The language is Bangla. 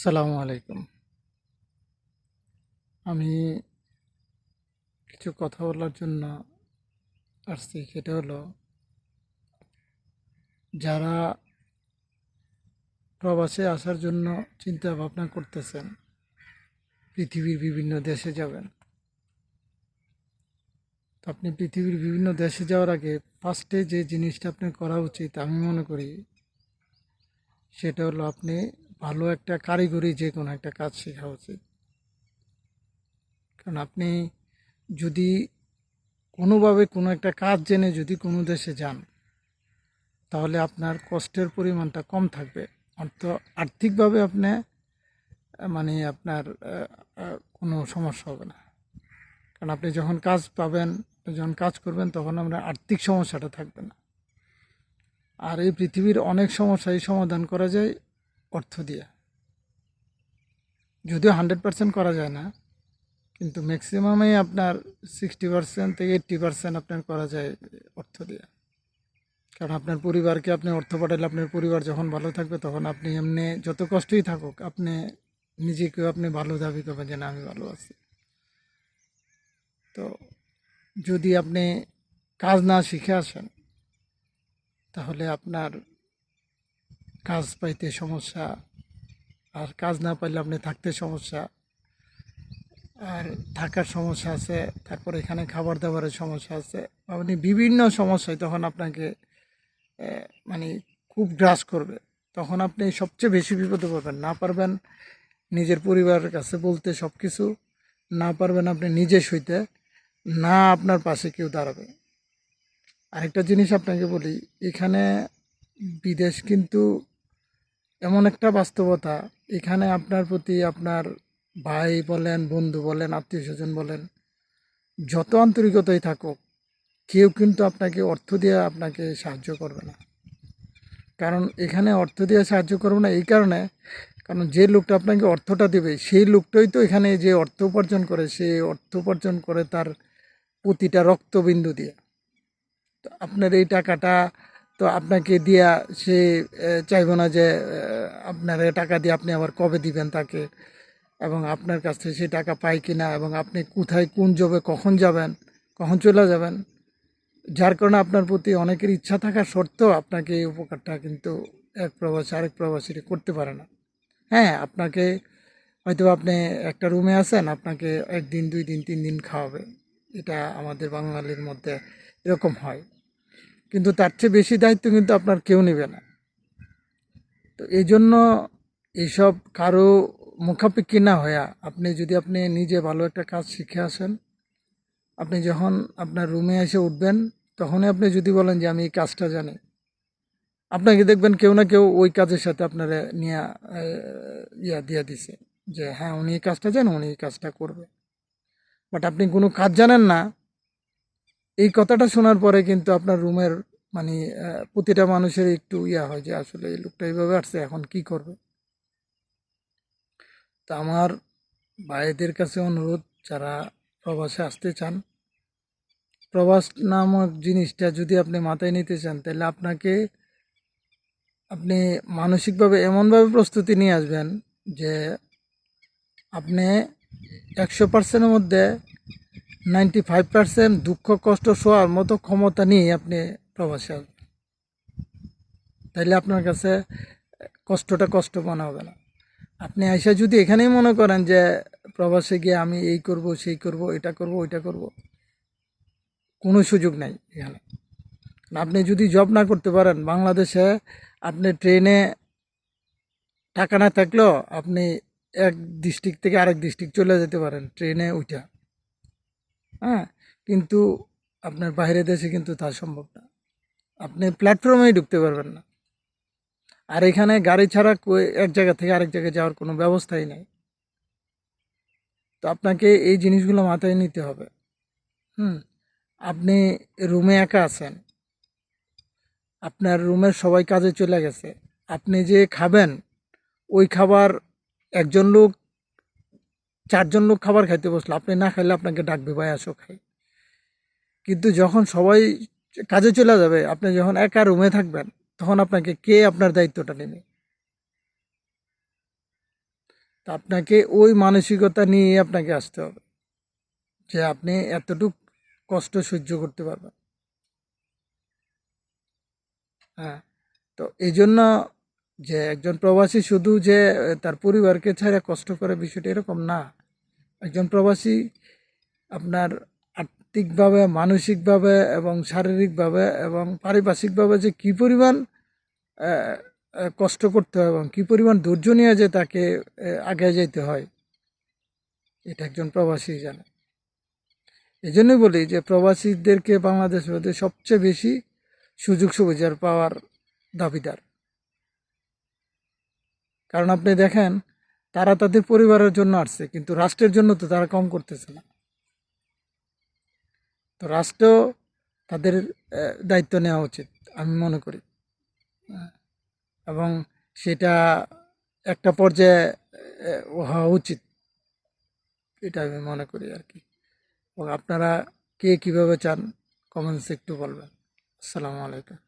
সালামু আলাইকুম। আমি কিছু কথা বলার জন্য আসছি, সেটা হলো, যারা প্রবাসে আসার জন্য চিন্তা ভাবনা করতেছেন, পৃথিবীর বিভিন্ন দেশে যাবেন। তো আপনি পৃথিবীর বিভিন্ন দেশে যাওয়ার আগে ফার্স্টে যে জিনিসটা আপনার করা উচিত, আমি মনে করি, সেটা হলো আপনি ভালো একটা কারিগরি যে কোনো একটা কাজ শেখা উচিত। কারণ আপনি যদি কোনোভাবে কোনো একটা কাজ জেনে যদি কোনো দেশে যান, তাহলে আপনার কষ্টের পরিমাণটা কম থাকবে। অর্থ আর্থিকভাবে আপনি মানে আপনার কোনো সমস্যা হবে না। কারণ আপনি যখন কাজ পাবেন, যখন কাজ করবেন, তখন আপনার আর্থিক সমস্যাটা থাকবে না। আর এই পৃথিবীর অনেক সমস্যাই সমাধান করা যায়। অর্থ দিয়ে। যদিও হান্ড্রেড পার্সেন্ট করা যায় না, কিন্তু ম্যাক্সিমামই আপনার সিক্সটি পার্সেন্ট থেকে এইট্টি পার্সেন্ট আপনার করা যায় অর্থ দিয়ে। কারণ আপনার পরিবারকে আপনি অর্থ পাঠালে আপনার পরিবার যখন ভালো থাকবে, তখন আপনি এমনি যত কষ্টই থাকুক, আপনি নিজেকেও আপনি ভালো দাবি করবেন যে, না, আমি ভালো আছি। তো যদি আপনি কাজ না শিখে আসেন, তাহলে আপনার কাজ পাইতে সমস্যা, আর কাজ না পাইলে আপনি থাকতে সমস্যা। আর থাকার সমস্যা আছে, তারপর এখানে খাবার দাবারের সমস্যা আছে। আপনি বিভিন্ন সমস্যায় তখন আপনাকে মানে খুব গ্রাস করবে। তখন আপনি সবচেয়ে বেশি বিপদে পড়বেন। না পারবেন নিজের পরিবারের কাছে বলতে সব কিছু না পারবেন আপনি নিজে সইতে, না আপনার পাশে কেউ দাঁড়াবে। আরেকটা জিনিস আপনাকে বলি, এখানে বিদেশ কিন্তু এমন একটা বাস্তবতা। এখানে আপনার প্রতি আপনার ভাই বলেন, বন্ধু বলেন, আত্মীয় স্বজন বলেন, যত আন্তরিকতাই থাকুক, কেউ কিন্তু আপনাকে অর্থ দিয়ে আপনাকে সাহায্য করবে না। কারণ এখানে অর্থ দিয়ে সাহায্য করবে না এই কারণে, কারণ যে লোকটা আপনাকে অর্থটা দেবে, সেই লোকটাই তো এখানে যে অর্থ উপার্জন করে সে অর্থ উপার্জন করে তার প্রতিটা রক্তবিন্দু দিয়ে। তো আপনার এই টাকাটা তো আপনাকে দিয়া সে চাইব না যে আপনার টাকা দিয়ে আপনি আবার কবে দিবেন তাকে? এবং আপনার কাছ থেকে সে টাকা পায় কি না এবং আপনি কোথায়, কোন জবে কখন যাবেন? কখন চলে যাবেন? যার কারণে আপনার প্রতি অনেকের ইচ্ছা থাকা সত্ত্বেও আপনাকে এই উপকারটা কিন্তু এক প্রবাসী, আরেক প্রবাসী করতে পারে না। হ্যাঁ আপনাকে হয়তো আপনি একটা রুমে আছেন, আপনাকে একদিন, দুই দিন, তিন দিন খাওয়াবে। এটা আমাদের বাঙালির মধ্যে এরকম হয়। কিন্তু তার চেয়ে বেশি দায়িত্ব কিন্তু আপনার কেউ নেবে না। তো এই জন্য এইসব কারও মুখাপেক্ষি না হয়ে আপনি যদি আপনি নিজে ভালো একটা কাজ শিখে আসেন, আপনি যখন আপনার রুমে এসে উঠবেন, তখনই আপনি যদি বলেন যে আমি এই কাজটা জানি, আপনাকে দেখবেন কেউ না কেউ ওই কাজের সাথে আপনারা নিয়ে ইয়া দিয়ে দিছে যে হ্যাঁ উনি এই কাজটা জানেন উনি এই কাজটা করবে। বাট আপনি কোনো কাজ জানেন না এই কথাটা শোনার পরে কিন্তু আপনার রুমের মানে প্রতিটা মানুষের একটু ইয়া হয় যে আসলে এই লোকটা এইভাবে আসছে, এখন কি করবে? তা আমার ভাইদের কাছে অনুরোধ, যারা প্রবাসে আসতে চান, প্রবাস নামক জিনিসটা যদি আপনি মাথায় নিতে চান, তাহলে আপনাকে, আপনি মানসিকভাবে এমনভাবে প্রস্তুতি নিয়ে আসবেন যে আপনি একশো পার্সেন্টের মধ্যে নাইনটি ফাইভ পার্সেন্ট দুঃখ, কষ্ট, শোয়ার মতো ক্ষমতা নিয়ে আপনি প্রবাসে আসবেন তাইলে আপনার কাছে কষ্টটা কষ্ট মনে হবে না। আপনি আইসা যদি এখানেই মনে করেন যে প্রবাসে গিয়ে আমি এই করব, সেই করব, এটা করব, ওইটা করব, কোনো সুযোগ নাই এখানে। আপনি যদি জব না করতে পারেন, বাংলাদেশে আপনি ট্রেনে টাকা না থাকলেও আপনি এক ডিস্ট্রিক্ট থেকে আরেক ডিস্ট্রিক্ট চলে যেতে পারেন, ট্রেনে উঠা হ্যাঁ কিন্তু আপনার বাইরে দেশে কিন্তু তা সম্ভব না। আপনি প্ল্যাটফর্মেই ঢুকতে পারবেন না। আর এখানে গাড়ি ছাড়া এক জায়গা থেকে আরেক জায়গায় যাওয়ার কোনো ব্যবস্থাই নেই। তো আপনাকে এই জিনিসগুলো মাথায় নিতে হবে। হুম, আপনি রুমে একা আছেন। আপনার রুমের সবাই কাজে চলে গেছে। আপনি যে খাবেন, ওই খাবার একজন লোক চারজন লোক খাবার খাইতে বসল। আপনি না খাইলে আপনাকে ডাকবে, ভাই, আসো, খাই। কিন্তু যখন সবাই কাজে চলে যাবে, আপনি যখন একা রুমে থাকবেন, তখন আপনাকে কে আপনার দায়িত্বটা নেবে? আপনাকে ওই মানসিকতা নিয়ে আপনাকে আসতে হবে, যে আপনি এতটুক কষ্ট সহ্য করতে পারবেন। হ্যাঁ তো এই জন্য যে একজন প্রবাসী শুধু যে তার পরিবারকে ছাড়া কষ্ট করে বিষয়টা এরকম না। একজন প্রবাসী আপনার আর্থিকভাবে, মানসিকভাবে এবং শারীরিকভাবে এবং পারিপার্শ্বিকভাবে যে কী পরিমাণ কষ্ট করতে হয় এবং কী পরিমাণ ধৈর্য নিয়ে যে তাকে আগে যেতে হয়, এটা একজন প্রবাসী জানে। এই জন্যই বলি যে প্রবাসীদেরকে বাংলাদেশের মধ্যে সবচেয়ে বেশি সুযোগ সুবিধার পাওয়ার দাবিদার। কারণ আপনি দেখেন তারা তাদের পরিবারের জন্য আসছে কিন্তু রাষ্ট্রের জন্য তো তারা কম করতেছে না। তো রাষ্ট্র তাদের দায়িত্ব নেওয়া উচিত আমি মনে করি। আহ, এবং সেটা একটা পর্যায়ে হওয়া উচিত এটা আমি মনে করি আর কি। এবং আপনারা কে কীভাবে চান কমেন্টসে একটু বলবেন। আসসালামু আলাইকুম।